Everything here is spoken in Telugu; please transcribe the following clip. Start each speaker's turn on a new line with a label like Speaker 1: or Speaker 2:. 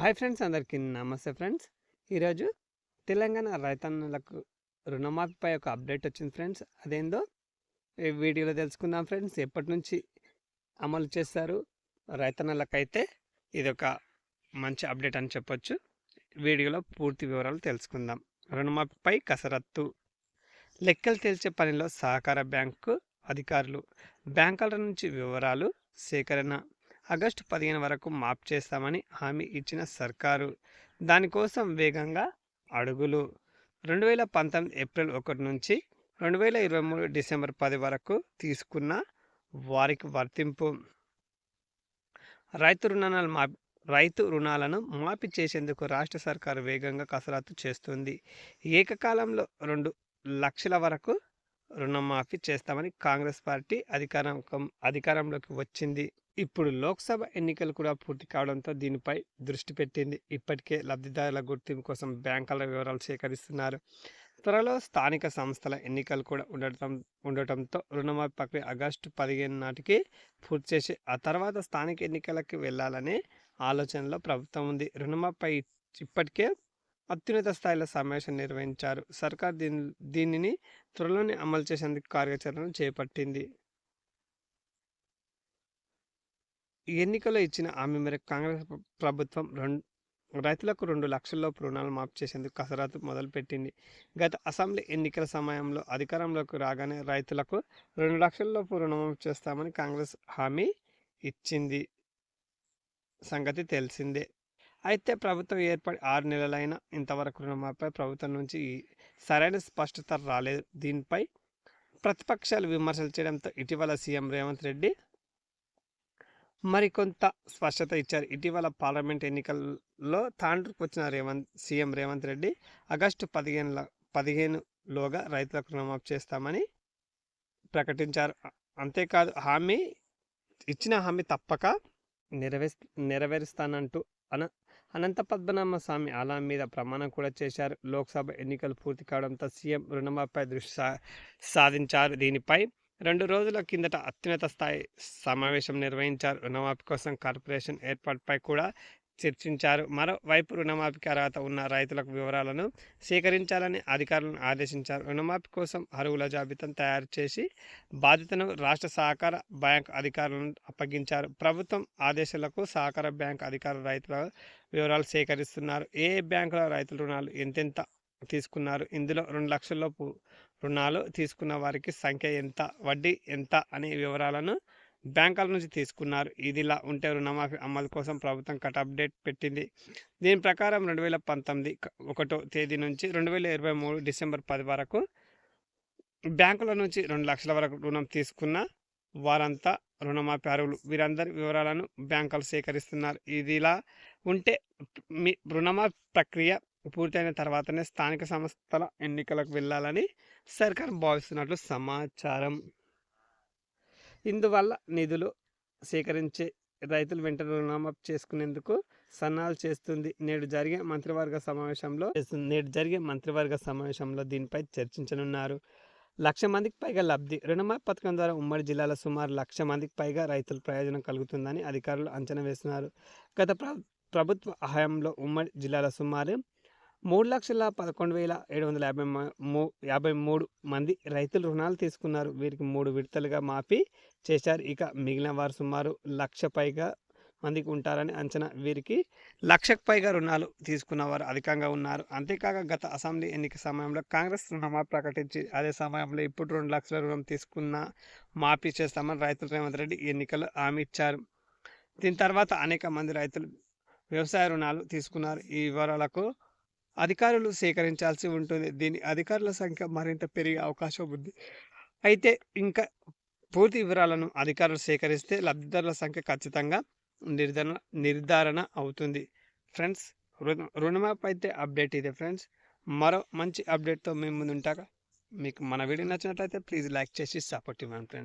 Speaker 1: హాయ్ ఫ్రెండ్స్ అందరికీ నమస్తే ఫ్రెండ్స్. ఈరోజు తెలంగాణ రైతన్నలకు రుణమాఫీపై ఒక అప్డేట్ వచ్చింది ఫ్రెండ్స్. అదేందో ఈ వీడియోలో తెలుసుకుందాం ఫ్రెండ్స్. ఎప్పటి నుంచి అమలు చేస్తారు రైతన్నలకైతే ఇది ఒక మంచి అప్డేట్ అని చెప్పొచ్చు. వీడియోలో పూర్తి వివరాలు తెలుసుకుందాం. రుణమాఫీపై కసరత్తు. లెక్కలు తేల్చే పనిలో సహకార బ్యాంకు అధికారులు. బ్యాంకుల నుంచి వివరాలు సేకరణ. ఆగస్టు పదిహేను వరకు మాప్ చేస్తామని హామీ ఇచ్చిన సర్కారు. దానికోసం వేగంగా అడుగులు. రెండు వేల పంతొమ్మిది ఏప్రిల్ ఒకటి నుంచి రెండు వేల ఇరవై మూడు డిసెంబర్ పది వరకు తీసుకున్న వారికి వర్తింపు. రైతు రుణాలు మా రైతు రుణాలను మాఫీ చేసేందుకు రాష్ట్ర సర్కారు వేగంగా కసరత్తు చేస్తుంది. ఏకకాలంలో రెండు లక్షల వరకు రుణమాఫీ చేస్తామని కాంగ్రెస్ పార్టీ అధికారం అధికారంలోకి వచ్చింది. ఇప్పుడు లోక్సభ ఎన్నికలు కూడా పూర్తి కావడంతో దీనిపై దృష్టి పెట్టింది. ఇప్పటికే లబ్ధిదారుల గుర్తింపు కోసం బ్యాంకుల వివరాలు సేకరిస్తున్నారు. త్వరలో స్థానిక సంస్థల ఎన్నికలు కూడా ఉండటం ఉండటంతో రుణమాఫీ ప్రక్రియ ఆగస్టు పదిహేను నాటికి పూర్తి చేసి ఆ తర్వాత స్థానిక ఎన్నికలకు వెళ్ళాలనే ఆలోచనలో ప్రభుత్వం ఉంది. రుణమాపై ఇప్పటికే అత్యున్నత స్థాయిలో సమావేశం నిర్వహించారు. సర్కార్ దీని దీనిని త్వరలోనే అమలు చేసేందుకు కార్యాచరణను చేపట్టింది. ఎన్నికల్లో ఇచ్చిన హామీ మేరకు కాంగ్రెస్ ప్రభుత్వం రెండు రైతులకు రెండు లక్షల్లోపు రుణాలు మాఫీ చేసేందుకు కసరత్తు మొదలుపెట్టింది. గత అసెంబ్లీ ఎన్నికల సమయంలో అధికారంలోకి రాగానే రైతులకు రెండు లక్షల్లోపు రుణమాఫీ చేస్తామని కాంగ్రెస్ హామీ ఇచ్చింది. సంగతి తెలిసిందే. అయితే ప్రభుత్వం ఏర్పడి ఆరు నెలలైన ఇంతవరకు రుణమాఫీపై ప్రభుత్వం నుంచి సరైన స్పష్టత రాలేదు. దీనిపై ప్రతిపక్షాలు విమర్శలు చేయడంతో ఇటీవల సీఎం రేవంత్ రెడ్డి మరికొంత స్పష్టత ఇచ్చారు. ఇటీవల పార్లమెంట్ ఎన్నికల్లో తాండ్రుకు వచ్చిన రేవంత్ సీఎం రేవంత్ రెడ్డి ఆగస్టు పదిహేనుల పదిహేనులోగా రైతులకు రుణమాఫ్ చేస్తామని ప్రకటించారు. అంతేకాదు హామీ ఇచ్చిన హామీ తప్పక నెరవే నెరవేరుస్తానంటూ అన అనంత పద్మనాభ స్వామి ఆలయం మీద ప్రమాణం కూడా చేశారు. లోక్సభ ఎన్నికలు పూర్తి కావడంతో సీఎం రుణమాఫీపై దృష్టి సా సాధించారు. దీనిపై రెండు రోజుల కిందట అత్యున్నత స్థాయి సమావేశం నిర్వహించారు. రుణమాఫీ కోసం కార్పొరేషన్ ఏర్పాటుపై కూడా చర్చించారు. మరోవైపు రుణమాఫీకి అర్హత ఉన్న రైతులకు వివరాలను సేకరించాలని అధికారులను ఆదేశించారు. రుణమాఫీ కోసం అరువుల జాబితాను తయారు చేసి బాధ్యతను రాష్ట్ర సహకార బ్యాంక్ అధికారులను అప్పగించారు. ప్రభుత్వం ఆదేశాలకు సహకార బ్యాంక్ అధికారులు రైతుల వివరాలు సేకరిస్తున్నారు. ఏ బ్యాంకుల రైతుల రుణాలు ఎంతెంత తీసుకున్నారు. ఇందులో రెండు లక్షలలోపు రుణాలు తీసుకున్న వారికి సంఖ్య ఎంత? వడ్డీ ఎంత? అనే వివరాలను బ్యాంకుల నుంచి తీసుకున్నారు. ఇదిలా ఉంటే రుణమాఫీ అమలు కోసం ప్రభుత్వం కట్ అప్డేట్ పెట్టింది. దీని ప్రకారం రెండు వేల పంతొమ్మిది ఒకటో తేదీ నుంచి రెండు వేల ఇరవై మూడు డిసెంబర్ పది వరకు బ్యాంకుల నుంచి రెండు లక్షల వరకు రుణం తీసుకున్న వారంతా రుణమాఫీ అర్హులు. వీరందరి వివరాలను బ్యాంకులు సేకరిస్తున్నారు. ఇదిలా ఉంటే మీ రుణమాఫీ ప్రక్రియ పూర్తయిన తర్వాతనే స్థానిక సంస్థల ఎన్నికలకు వెళ్ళాలని సర్కార్ భావిస్తున్నట్లు సమాచారం. ఇందువల్ల నిధులు సేకరించే రైతులు వెంటనే రుణమాఫ్ చేసుకునేందుకు సన్నాహాలు చేస్తుంది. నేడు జరిగే మంత్రివర్గ సమావేశంలో నేడు జరిగే మంత్రివర్గ సమావేశంలో దీనిపై చర్చించనున్నారు. లక్ష మందికి పైగా లబ్ధి రుణమాఫీ పథకం ద్వారా ఉమ్మడి జిల్లాలో సుమారు లక్ష మందికి పైగా రైతులు ప్రయోజనం కలుగుతుందని అధికారులు అంచనా వేస్తున్నారు. గత ప్రభుత్వ హయాంలో ఉమ్మడి జిల్లాలో సుమారు మూడు లక్షల పదకొండు వేల ఏడు వందల యాభై మూ యాభై మూడు మంది రైతులు రుణాలు తీసుకున్నారు. వీరికి మూడు విడతలుగా మాఫీ చేశారు. ఇక మిగిలిన వారు సుమారు లక్ష పైగా మందికి ఉంటారని అంచనా. వీరికి లక్షకు పైగా రుణాలు తీసుకున్నవారు అధికంగా ఉన్నారు. అంతేకాక గత అసెంబ్లీ ఎన్నిక సమయంలో కాంగ్రెస్ రుణమాఫీ ప్రకటించి అదే సమయంలో ఇప్పుడు రెండు లక్షల రుణం తీసుకున్న మాఫీ చేస్తామని రైతులు రేవంత్ రెడ్డి ఎన్నికలు హామీ ఇచ్చారు. దీని తర్వాత అనేక మంది రైతులు వ్యవసాయ రుణాలు తీసుకున్నారు. ఈ వివరాలకు అధికారులు సేకరించాల్సి ఉంటుంది. దీని అధికారుల సంఖ్య మరింత పెరిగే అవకాశం ఉంది. అయితే ఇంకా పూర్తి వివరాలను అధికారులు సేకరిస్తే లబ్ధిదారుల సంఖ్య ఖచ్చితంగా నిర్ధారణ నిర్ధారణ అవుతుంది. ఫ్రెండ్స్ రుణ రుణమాప్ అయితే అప్డేట్ ఇదే ఫ్రెండ్స్. మరో మంచి అప్డేట్తో మేము ముందు ఉంటాక మీకు మన వీడియో నచ్చినట్లయితే ప్లీజ్ లైక్ చేసి సపోర్ట్ ఇవ్వండి ఫ్రెండ్స్.